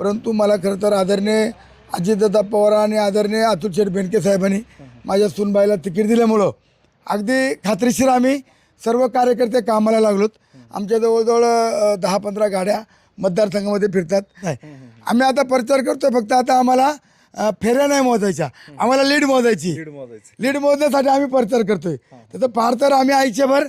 परंतु मला खरं तर आदरणीय अजितदादा पवार आणि आदरणीय अतुल शेठ बेनके साहेबांनी माझ्या सुनबाईला तिकीट दिल्यामुळं अगदी खात्रीशीर आम्ही सर्व कार्यकर्ते कामाला लागलोत. आमच्या जवळजवळ दहा पंधरा गाड्या मतदारसंघामध्ये फिरतात. आम्ही आता प्रचार करतोय फक्त आता आम्हाला फेऱ्या नाही मोजायच्या. आम्हाला लीड मोजायची. लीड मोजण्यासाठी आम्ही प्रचार करतोय. त्याचं फार तर आम्ही आयुष्यभर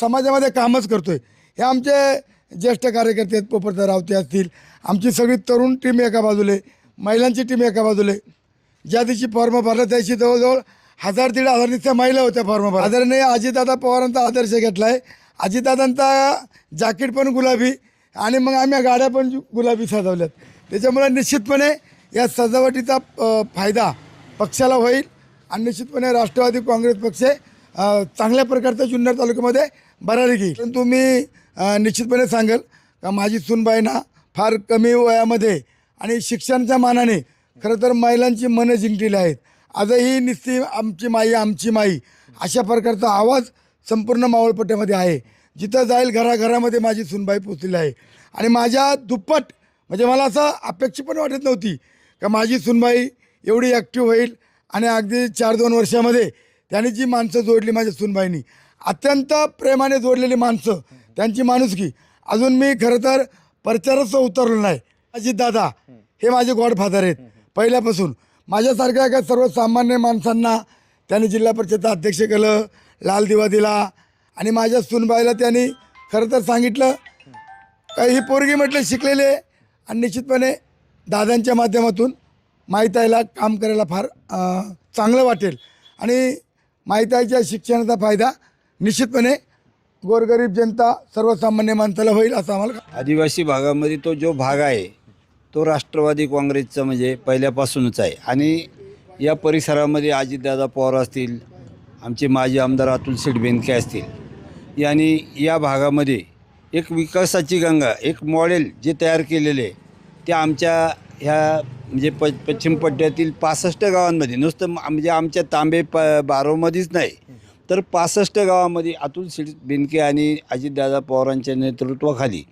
समाजामध्ये कामच करतोय. हे आमचे ज्येष्ठ कार्यकर्ते आहेत पोपटदार रावते असतील आमची सगळी तरुण टीम एका बाजूले महिलांची टीम एका बाजूले. ज्या दिवशी फॉर्म भरला त्या दिवशी जवळजवळ हजार दीड हजार नुसत्या महिला होत्या फॉर्म भरला आदरणीय अजितदादा पवारांचा आदर्श घेतला आहे अजितदादांचा जाकीट पण गुलाबी आणि मग आम्ही गाड्या पण गुलाबी सजवल्यात. त्याच्यामुळे निश्चितपणे या सजावटीचा फायदा पक्षाला होईल आणि निश्चितपणे राष्ट्रवादी काँग्रेस पक्ष चांगल्या प्रकारचा जुन्नर तालुक्यामध्ये भरारी घेईल. परंतु मी निश्चितपणे सांगेल का माझी सूनबाई ना फार कमी वयामध्ये आणि शिक्षणाच्या मानाने खरं तर महिलांची मनं जिंकलेली आहेत. आजही निस्ती आमची माई आमची माई अशा प्रकारचा आवाज संपूर्ण मावळपट्ट्यामध्ये आहे. जिथं जाईल घराघरामध्ये माझी सुनबाई पोचलेली आहे. आणि माझ्या दुप्पट म्हणजे मला असं अपेक्षा पण वाटत नव्हती का माझी सुनबाई एवढी ॲक्टिव्ह होईल आणि अगदी चार दोन वर्षामध्ये त्याने जी माणसं जोडली माझ्या सुनबाईनी अत्यंत प्रेमाने जोडलेली माणसं त्यांची माणुसकी. अजून मी खरं तर प्रचारच उतरलो नाही. अजित दादा हे माझे गॉडफादर आहेत. पहिल्यापासून. माझ्यासारख्या एका सर्वसामान्य माणसांना त्यांनी जिल्हा परिषदचा अध्यक्ष केलं लाल दिवा दिला आणि माझ्या सुनबाईला त्यांनी खरं तर सांगितलं का ही पोरगी म्हटलं शिकलेले आणि निश्चितपणे दादांच्या माध्यमातून माहिताईला काम करायला फार चांगलं वाटेल आणि माहिताईच्या शिक्षणाचा फायदा निश्चितपणे गोरगरीब जनता सर्वसामान्य माणसाला होईल असं आम्हाला आदिवासी भागामध्ये तो जो भाग आहे तो राष्ट्रवादी काँग्रेसचा म्हणजे पहिल्यापासूनच आहे. आणि या परिसरामध्ये अजितदादा पवार असतील आमचे माजी आमदार अतुल शेठ बेनके असतील यांनी या भागामध्ये एक विकासाची गंगा एक मॉडेल जे तयार केलेले आहे ते आमच्या ह्या म्हणजे प पश्चिम पट्ट्यातील पासष्ट गावांमध्ये नुसतं म्हणजे आमच्या तांबे प बारोमध्येच नाही तर पासष्ट गावामध्ये अतुल शेठ बेनके आणि अजितदादा पवारांच्या नेतृत्वाखाली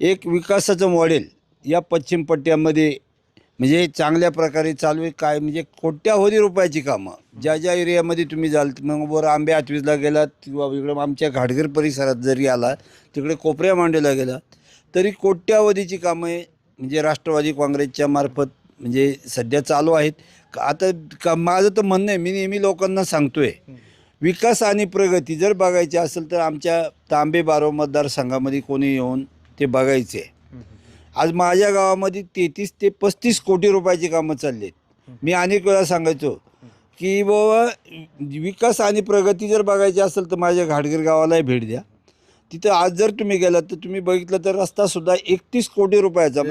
एक विकासाचं मॉडेल या पश्चिम पट्ट्यामध्ये म्हणजे चांगल्या प्रकारे चालू आहे. काय म्हणजे कोट्यावधी रुपयाची कामं. ज्या ज्या एरियामध्ये तुम्ही जाल मग वर आंबे आठवीसला गेलात किंवा इकडं आमच्या घाटघर परिसरात जरी आला तिकडे कोपऱ्या मांडेला गेला तरी कोट्यावधीची कामं आहे म्हणजे राष्ट्रवादी काँग्रेसच्या मार्फत म्हणजे सध्या चालू आहेत. का- आता का माझं तर म्हणणं आहे मी नेहमी लोकांना सांगतो आहे विकास आणि प्रगती जर बघायची असेल तर आमच्या तांबे बारो मतदारसंघामध्ये कोणी येऊन ते बघायचे. आज माझ्या गावामध्ये तेहतीस ते पस्तीस कोटी रुपयाची कामं चालली आहेत. मी अनेक वेळा सांगायचो की बाबा विकास आणि प्रगती जर बघायची असेल तर माझ्या घाटगर गावालाही भेट द्या. तिथं आज जर तुम्ही गेलात तर तुम्ही बघितलं तर रस्तासुद्धा एकतीस कोटी रुपयाचा.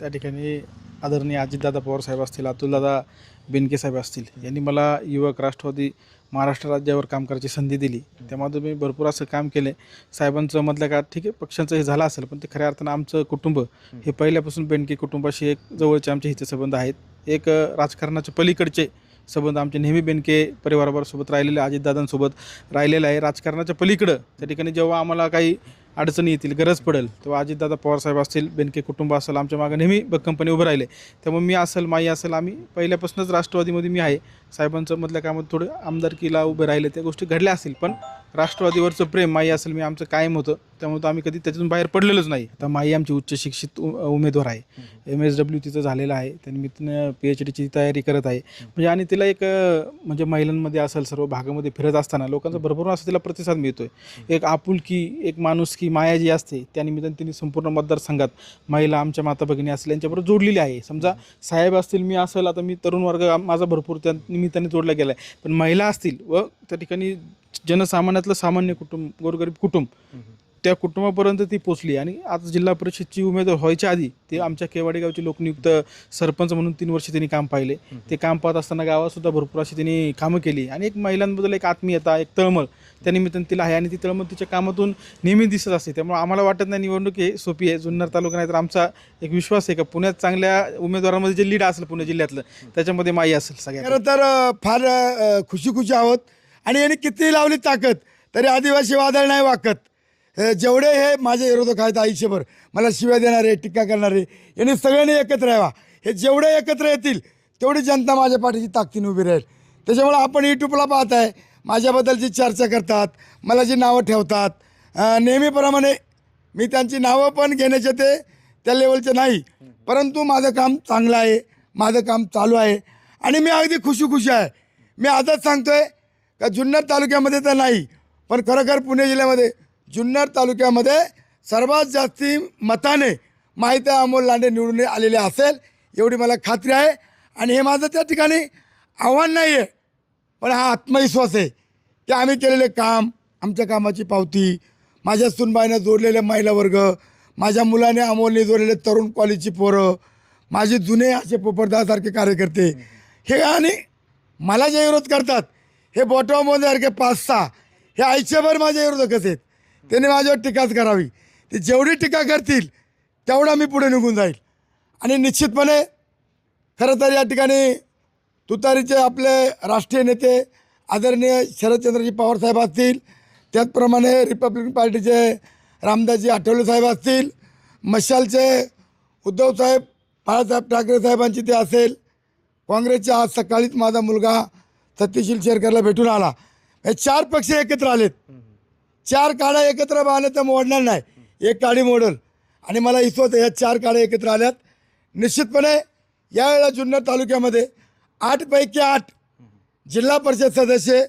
त्या ठिकाणी आदरणीय अजितदादा पवार साहेब असतील अतुलदादा बेनके साहेब असतील यांनी मला युवक राष्ट्रवादी महाराष्ट्र राज्यावर काम करायची संधी दिली. तेव्हा मी भरपूर असं काम केले. साहेबांचं मधल्या काळात ठीक आहे पक्षांचं हे झालं असेल पण ते खऱ्या अर्थानं आमचं कुटुंब हे पहिल्यापासून बेनके कुटुंबाशी एक जवळचे आमचे हितसंबंध आहेत. एक राजकारणाच्या पलीकडचे संबंध आमचे नेहमी बेनके परिवाराबरोबर राहिलेले अजितदादांसोबत राहिलेलं आहे. राजकारणाच्या पलीकडं त्या ठिकाणी जेव्हा आम्हाला काही अडचणी येतील गरज पडेल तेव्हा अजितदादा पवारसाहेब असतील बेनके कुटुंब असेल आमच्या मागे नेहमी कंपनी उभं राहिले. त्यामुळे मी असेल माई असेल आम्ही पहिल्यापासूनच राष्ट्रवादीमध्ये मी आहे. साहेबांचं मधल्या कामात थोडं आमदारकीला उभे राहिले त्या गोष्टी घडल्या असतील पण राष्ट्रवादीवरचं प्रेम माई असेल मी आमचं कायम होतं. त्यामुळे तर आम्ही कधी त्याच्यातून बाहेर पडलेलोच नाही. आता माई आमची उच्च शिक्षित उ- उमेदवार आहे. एम एस डब्ल्यू तिचं झालेलं आहे. त्यानिमित्तानं पी एच डीची तयारी करत आहे. म्हणजे आणि तिला एक म्हणजे महिलांमध्ये असेल सर्व भागामध्ये फिरत असताना लोकांचा भरपूर असा तिला प्रतिसाद मिळतोय. एक आपुलकी एक माणुसकी माया जी असते त्यानिमित्ताने तिने संपूर्ण मतदारसंघात महिला आमच्या माता भगिनी असतील यांच्याबरोबर जोडलेली आहे. समजा साहेब असतील मी असेल आता मी तरुण वर्ग माझा भरपूर त्या निमित्ताने जोडला गेला आहे पण महिला असतील व त्या ठिकाणी जनसामान्यातलं सामान्य कुटुंब गोरगरीब कुटुंब त्या कुटुंबापर्यंत ती पोचली. आणि आज जिल्हा परिषदची उमेदवार व्हायच्या आधी ते आमच्या केवाडी गावचे लोकनियुक्त सरपंच म्हणून तीन वर्ष त्यांनी काम पाहिले. ते काम पाहत असताना गावातसुद्धा भरपूर अशी त्यांनी कामं केली. आणि एक महिलांबद्दल एक आत्मीयता एक तळमळ त्या निमित्ताने तिला आहे. आणि ती तळमळ तिच्या कामातून नेहमी दिसत असते. त्यामुळे आम्हाला वाटत नाही निवडणूक ही सोपी आहे. जुन्नर तालुका नाही तर आमचा एक विश्वास आहे का पुण्यात चांगल्या उमेदवारांमध्ये जे लीड असेल पुणे जिल्ह्यातलं त्याच्यामध्ये माई असेल सगळ्या खरं तर फार खुशी खुशी आहोत. आणि यांनी किती लावली ताकद तरी आदिवासी वादळ नाही वाकत. जेवढे हे माझे विरोधक आहेत आयुष्यभर मला शिव्या देणारे टीका करणारे यांनी सगळ्यांनी एकत्र यावा. हे जेवढे एकत्र येतील तेवढी जनता माझ्या पाठीची ताकदीने उभी राहील. त्याच्यामुळे आपण यूट्यूबला पाहत आहे माझ्याबद्दलची चर्चा करतात मला जी नावं ठेवतात नेहमीप्रमाणे मी त्यांची नावं पण घेण्याचे ते त्या लेवलचे नाही. परंतु माझं काम चांगलं आहे माझं काम चालू आहे. आणि मी अगदी खुशी खुशी आहे. मी आजच सांगतोय का जुन्नर तालुक्यामध्ये तर नाही पण खरोखर पुणे जिल्ह्यामध्ये जुन्नर तालुक्यामध्ये सर्वात जास्ती मताने माहिती अमोल लांडे निवडून आलेले असेल एवढी मला खात्री आहे. आणि हे माझं त्या ठिकाणी आव्हान नाही आहे पण हा आत्मविश्वास आहे की आम्ही केलेले काम आमच्या कामाची पावती माझ्या सुनबाईनं जोडलेले महिला वर्ग माझ्या मुलाने अमोलने जोडलेले तरुण कॉलेजची पोरं माझे जुने असे पोपटदासारखे कार्यकर्ते हे आणि मला जे विरोध करतात हे बॉटॉमसारखे पाच सहा हे आयुष्यभर माझे विरोधकच आहेत. त्यांनी माझ्यावर टीकाच करावी. ते जेवढी टीका करतील तेवढा मी पुढे निघून जाईल. आणि निश्चितपणे खरं तर या ठिकाणी तुतारीचे आपले राष्ट्रीय नेते आदरणीय शरदचंद्रजी पवार साहेब असतील त्याचप्रमाणे रिपब्लिकन पार्टीचे रामदासजी आठवले साहेब असतील मशालचे उद्धवसाहेब बाळासाहेब ठाकरे साहेबांची ते असेल काँग्रेसचे आज सकाळीच माझा मुलगा सत्यशील शेरकरला भेटून आला. हे चार पक्ष एकत्र आलेत. चार काड्या एकत्र आल्या तर मोडणार नाही. एक काडी मोडल आणि मला विश्वास ह्या चार काड्या एकत्र आल्यात. निश्चितपणे यावेळेला जुन्नर तालुक्यामध्ये आठपैकी आठ जिल्हा परिषद सदस्य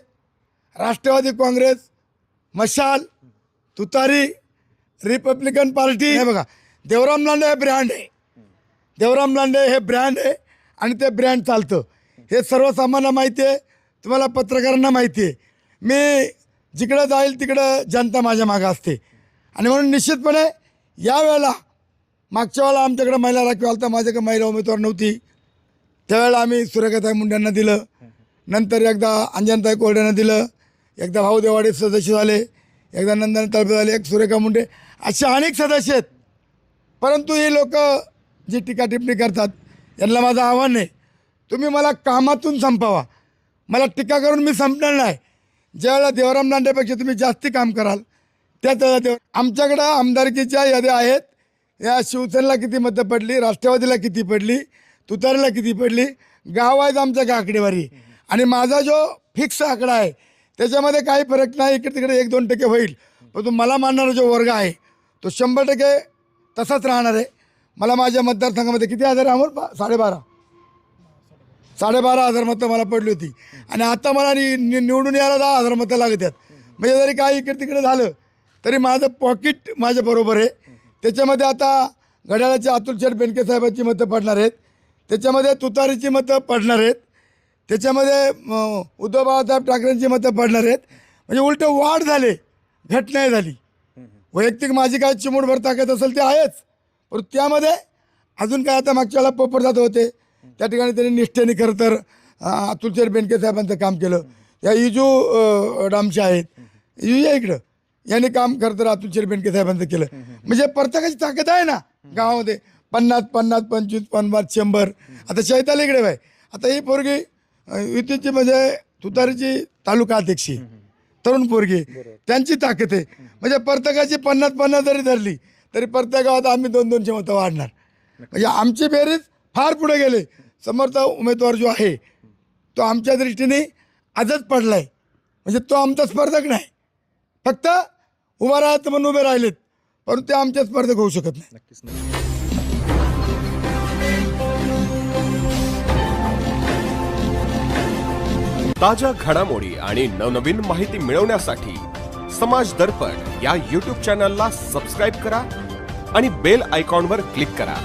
राष्ट्रवादी काँग्रेस मशाल तुतारी रिपब्लिकन पार्टी हे बघा देवराम लांडे हे ब्रँड आहे. देवराम लांडे हे ब्रँड आहे आणि ते ब्रँड चालतं. हे सर्वसामान्यांना माहिती आहे तुम्हाला पत्रकारांना माहिती आहे. मी जिकडं जाईल तिकडं जनता माझ्या मागं असते. आणि म्हणून निश्चितपणे यावेळेला मागच्या वेळेला आमच्याकडे महिला राखीव आलता माझ्याकडे महिला उमेदवार नव्हती. त्यावेळेला आम्ही सुरेखाताई मुंड्यांना दिलं. नंतर एकदा अंजनताई कोरड्यांना दिलं. एकदा भाऊ देवाडे सदस्य झाले. एकदा नंदन तळपे झाले. एक सुरेखा मुंडे. असे अनेक सदस्य आहेत. परंतु हे लोक जी टीका टिप्पणी करतात यांना माझं आव्हान आहे तुम्ही मला कामातून संपवा. मला टीका करून मी संपणार नाही. ज्यावेळेला देवराम नांडेपेक्षा तुम्ही जास्ती काम कराल त्याच वेळेला देव आमच्याकडं आमदारकीच्या याद्या आहेत. या शिवसेनेला किती मतं पडली राष्ट्रवादीला किती पडली तुतारीला किती पडली गाव आहेत आमच्या आकडेवारी आणि माझा जो फिक्स आकडा आहे त्याच्यामध्ये काही फरक नाही इकडे तिकडे एक दोन टक्के होईल. परंतु मला मानणारा जो वर्ग आहे तो शंभर टक्के तसाच राहणार आहे. मला माझ्या मतदारसंघामध्ये किती हजार आहे अमोल? साडेबारा. साडेबारा हजार मतं मला पडली होती. आणि आता मला नि- नि- निवडून यायला दहा हजार मतं लागत आहेत म्हणजे जरी काही इकडे तिकडे झालं तरी माझं पॉकेट माझ्या बरोबर आहे. त्याच्यामध्ये आता घड्याळाचे अतुल शेठ बेनके साहेबांची मतं पडणार आहेत. त्याच्यामध्ये तुतारीची मतं पडणार आहेत. त्याच्यामध्ये उद्धव बाळासाहेब ठाकरेंची मतं पडणार आहेत. म्हणजे उलट वाढ झाले घट नाही झाली. वैयक्तिक माझी काय चिमूटभर ताकद असेल ते आहेच. पण त्यामध्ये अजून काय आता मागच्या वेळेला पोपट जात होते. त्या ठिकाणी त्यांनी निष्ठेने खरं तर अतुलचेर बेनके साहेबांचं काम केलं. या इजू डामचे आहेत. इजू या इकडं. यांनी काम खरं तर अतुलचेर बेनके साहेबांचं केलं. म्हणजे प्रत्येकाची ताकद आहे ना गावामध्ये. पन्नास पन्नास पंचवीस पन्नास शंभर. आता चैताली इकडे बाय आता ही पोरगी युतीची म्हणजे तुतारीची तालुका अध्यक्षी तरुण पोरगी त्यांची ताकद आहे. म्हणजे प्रत्येकाची पन्नास पन्नास जरी धरली तरी प्रत्येक गावात आम्ही दोन दोनशे मतं वाढणार. म्हणजे आमची बेरीज फार पुढे गेले. समर्थ उमेदवार जो आहे तो आमच्या दृष्टीने आजच पडलाय. म्हणजे तो आमचा स्पर्धक नाही. फक्त उभा राहत म्हणून उभे राहिलेत. परंतु ते आमचे स्पर्धक होऊ शकत नाही. नक्कीच नाही. ताज्या घडामोडी आणि नवनवीन माहिती मिळवण्यासाठी समाज दर्पण या यूट्यूब चॅनलला सबस्क्राईब करा आणि बेल आयकॉनवर क्लिक करा.